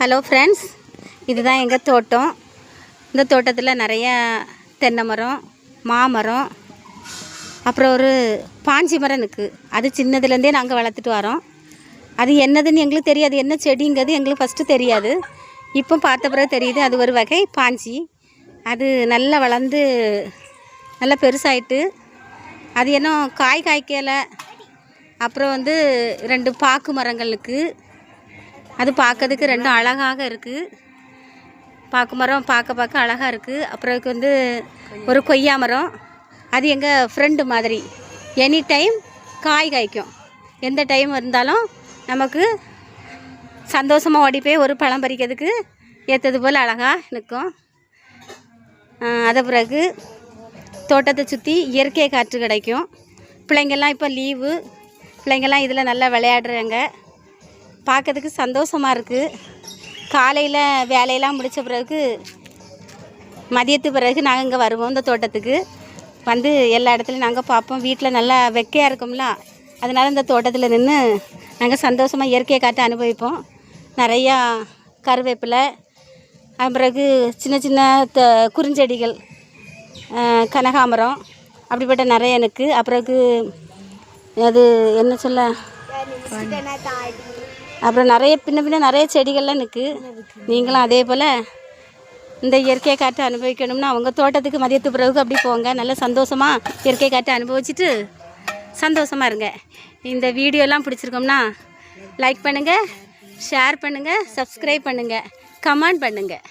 Hello friends இதுதான் எங்கள் தோட்டம். இந்த தோட்டத்தில் நிறைய தென்னை மரம் மாமரம் அப்புறம் ஒரு பாஞ்சி மரம் இருக்குது அது சின்னதுலேருந்தே நாங்கள் வளர்த்துட்டு வரோம். அது என்னதுன்னு எங்களுக்கு தெரியாது. என்ன செடிங்கிறது எங்களுக்கு ஃபஸ்ட்டு தெரியாது. இப்போ பார்த்த பிறகு தெரியுது அது ஒரு வகை பாஞ்சி. அது நல்லா வளர்ந்து நல்லா பெருசாயிட்டு அது என்ன காய் காய்க்கலை. அப்புறம் வந்து ரெண்டு பாக்கு மரங்களுக்கு அது பார்க்கறதுக்கு ரெண்டும் அழகாக இருக்குது பாக்கு மரம் பார்க்க பார்க்க அழகாக இருக்குது அப்புறம் இதுக்கு வந்து ஒரு கொய்யா மரம். அது எங்கள் ஃப்ரெண்டு மாதிரி. எனி டைம் காய் காய்க்கும். எந்த டைம் இருந்தாலும் நமக்கு சந்தோஷமாக ஓடி போய் ஒரு பழம் பறிக்கிறதுக்கு ஏற்றது போல் அழகாக நிற்கும். அதை பிறகு தோட்டத்தை சுற்றி இயற்கை காற்று கிடைக்கும். பிள்ளைங்கள்லாம் இப்போ லீவு பிள்ளைங்கள்லாம் இதில் நல்லா விளையாடுறாங்க. பார்க்கறதுக்கு சந்தோஷமாக இருக்குது காலையில் வேலையெல்லாம் முடித்த பிறகு மதியத்து பிறகு நாங்கள் இங்கே வருவோம் இந்த தோட்டத்துக்கு. வந்து எல்லா இடத்துலையும் நாங்கள் பார்ப்போம். வீட்டில் நல்லா வெக்கையாக இருக்கும்ல. அதனால் இந்த தோட்டத்தில் நின்று நாங்கள் சந்தோஷமாக இயற்கையை காட்டு அனுபவிப்போம். நிறையா கருவேப்பிலை அது பிறகு சின்ன சின்ன த குறுஞ்செடிகள் கனகாமரம் அப்படிப்பட்ட நிறைய எனக்கு. அப்புறகு அது என்ன சொல்ல? அப்புறம் நிறைய பின்ன பின்ன நிறைய செடிகள்லாம் இருக்குது நீங்களும் அதே போல் இந்த இயற்கை காற்றை அனுபவிக்கணும்னா அவங்க தோட்டத்துக்கு மதியத்து பிறகு அப்படி போங்க. நல்ல சந்தோஷமாக இயற்கை காற்றை அனுபவிச்சுட்டு சந்தோஷமாக இருங்க. இந்த வீடியோலாம் பிடிச்சிருக்கோம்னா லைக் பண்ணுங்கள் ஷேர் பண்ணுங்கள் சப்ஸ்கிரைப் பண்ணுங்கள் கமெண்ட் பண்ணுங்கள்